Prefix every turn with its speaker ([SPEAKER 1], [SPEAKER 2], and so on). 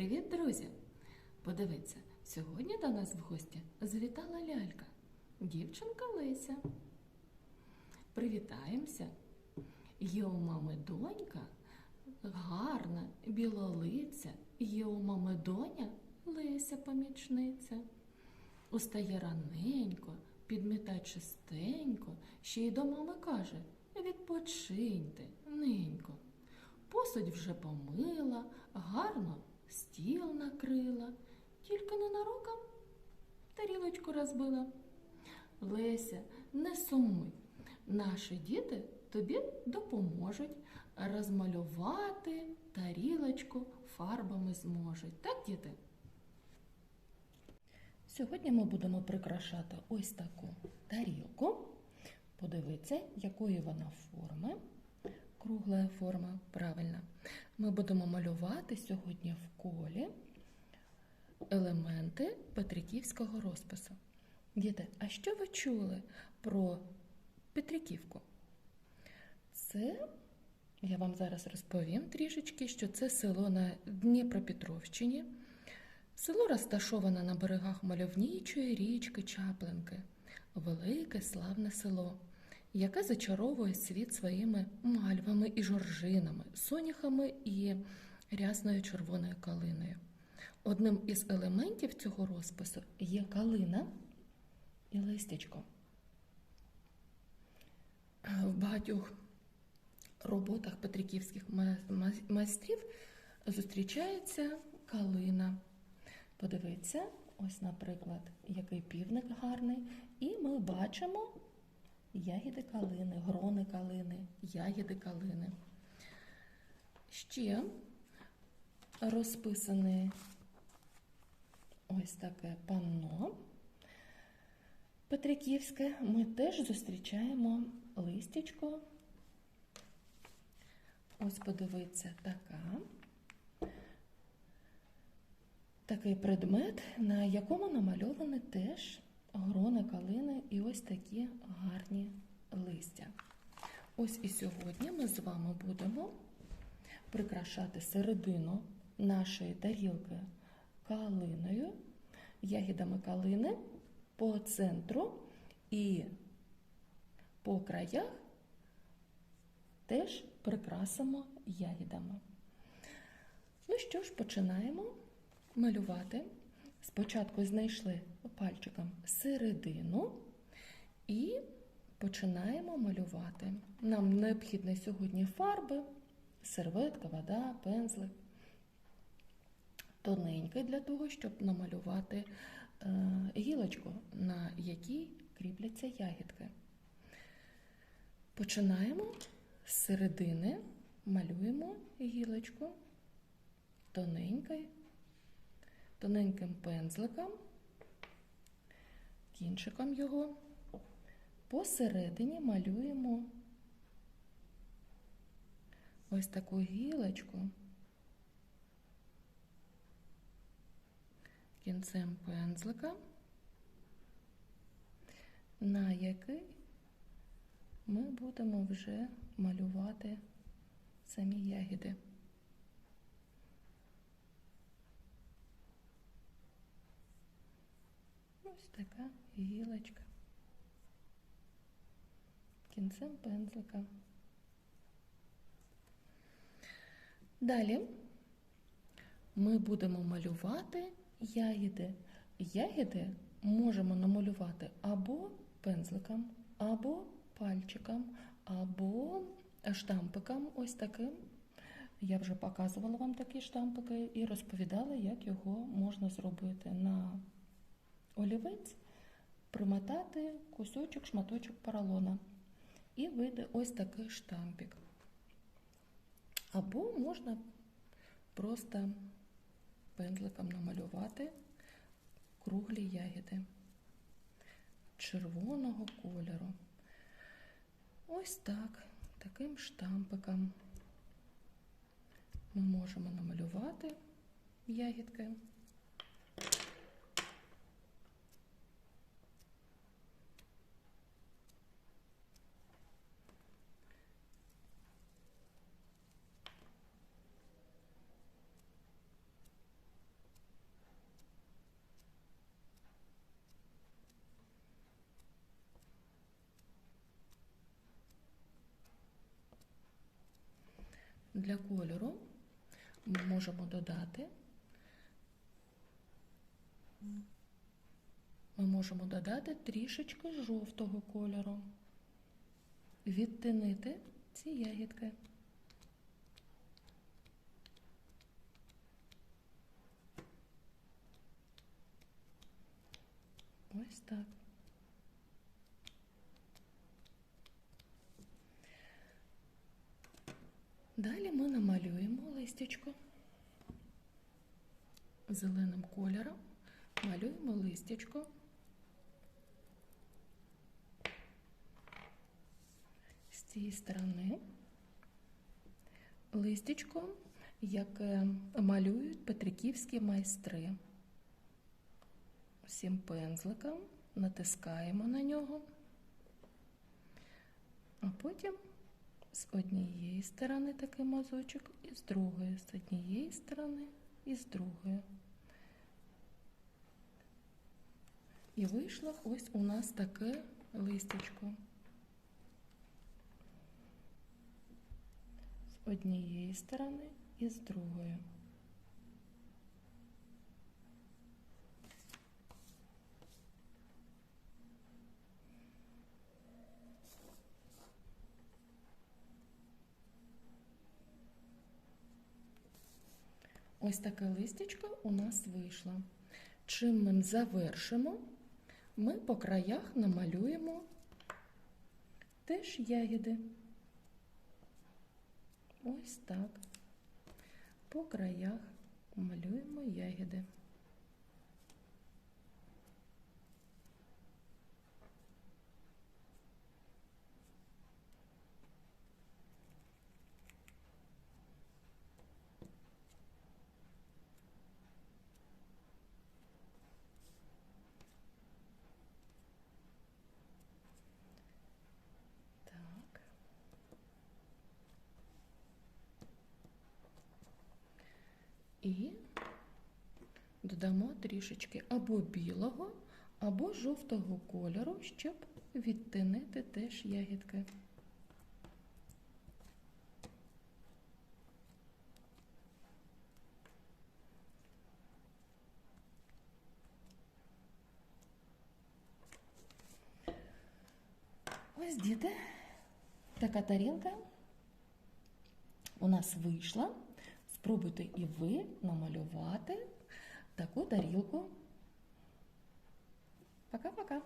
[SPEAKER 1] Привіт, друзі! Подивіться, сьогодні до нас в гості завітала лялька, дівчинка Леся. Привітаємося. Є у мами донька, гарна, білолиця, є у мами доня Леся помічниця. Устає раненько, підмітає чистенько, ще й до мами каже Відпочиньте, ненько. Посудь вже помила, гарно тільки ненароком тарілочку розбила. Леся, не сумуй, наші діти тобі допоможуть розмалювати тарілочку фарбами зможуть. Так, діти? Сьогодні ми будемо прикрашати ось таку тарілку. Подивіться, якої вона форми. Кругла форма, правильно. Ми будемо малювати сьогодні в колі елементи Петриківського розпису. Діти, а що ви чули про Петриківку? Це, я вам зараз розповім трішечки, що це село на Дніпропетровщині. Село розташоване на берегах мальовнічої річки Чаплинки, велике славне село, яке зачаровує світ своїми мальвами і жоржинами, соняхами і рясною червоною калиною. Одним із елементів цього розпису є калина і листячко. В багатьох роботах петриківських ма- ма- майстрів зустрічається калина. Подивіться, ось, наприклад, який півник гарний, і ми бачимо ягіди калини, грони калини, ягіди калини. Ще розписане ось таке панно Петриківське. Ми теж зустрічаємо листячко. Ось подивіться така. Такий предмет, на якому намальовані теж грони калини і ось такі гарні листя. Ось і сьогодні ми з вами будемо прикрашати середину нашої тарілки калиною, ягідами калини по центру і по краях теж прикрасимо ягідами. Ну що ж, починаємо малювати. Спочатку знайшли пальчиком середину і починаємо малювати. Нам необхідні сьогодні фарби, серветка, вода, пензлик. Тоненький для того, щоб намалювати е, гілочку, на якій кріпляться ягідки. Починаємо з середини, малюємо гілочку тоненькою тоненьким пензликом, кінчиком його. Посередині малюємо ось таку гілочку кінцем пензлика, на який ми будемо вже малювати самі ягіди. Ось така гілочка. Кінцем пензлика. Далі ми будемо малювати ягіди. Ягіди можемо намалювати або пензликом, або пальчиком, або штампиком ось таким. Я вже показувала вам такі штампики і розповідала, як його можна зробити на олівець, примотати кусочок, шматочок поролона. І вийде ось такий штампик. Або можна просто пензликом намалювати круглі ягіди червоного кольору. Ось так, таким штампиком ми можемо намалювати ягідки. Для кольору ми можемо додати. Ми можемо додати трішечки жовтого кольору, відтінити ці ягідки. Ось так. Далі ми намалюємо листячко зеленим кольором. Малюємо листячко. З цієї сторони листячко, яке малюють петриківські майстри. Всім пензликом натискаємо на нього, а потім з однієї сторони такий мазочок, і з другої, з однієї сторони і з другої. І вийшло ось у нас таке листячко. З однієї сторони і з другої. Ось таке листячко у нас вийшло. Чим ми завершимо, ми по краях намалюємо теж ягіди. Ось так. По краях малюємо ягіди. І додамо трішечки або білого, або жовтого кольору, щоб відтінити теж ягідки. Ось діти, така тарілка у нас вийшла. Спробуйте і ви намалювати таку тарілку. Пока-пока.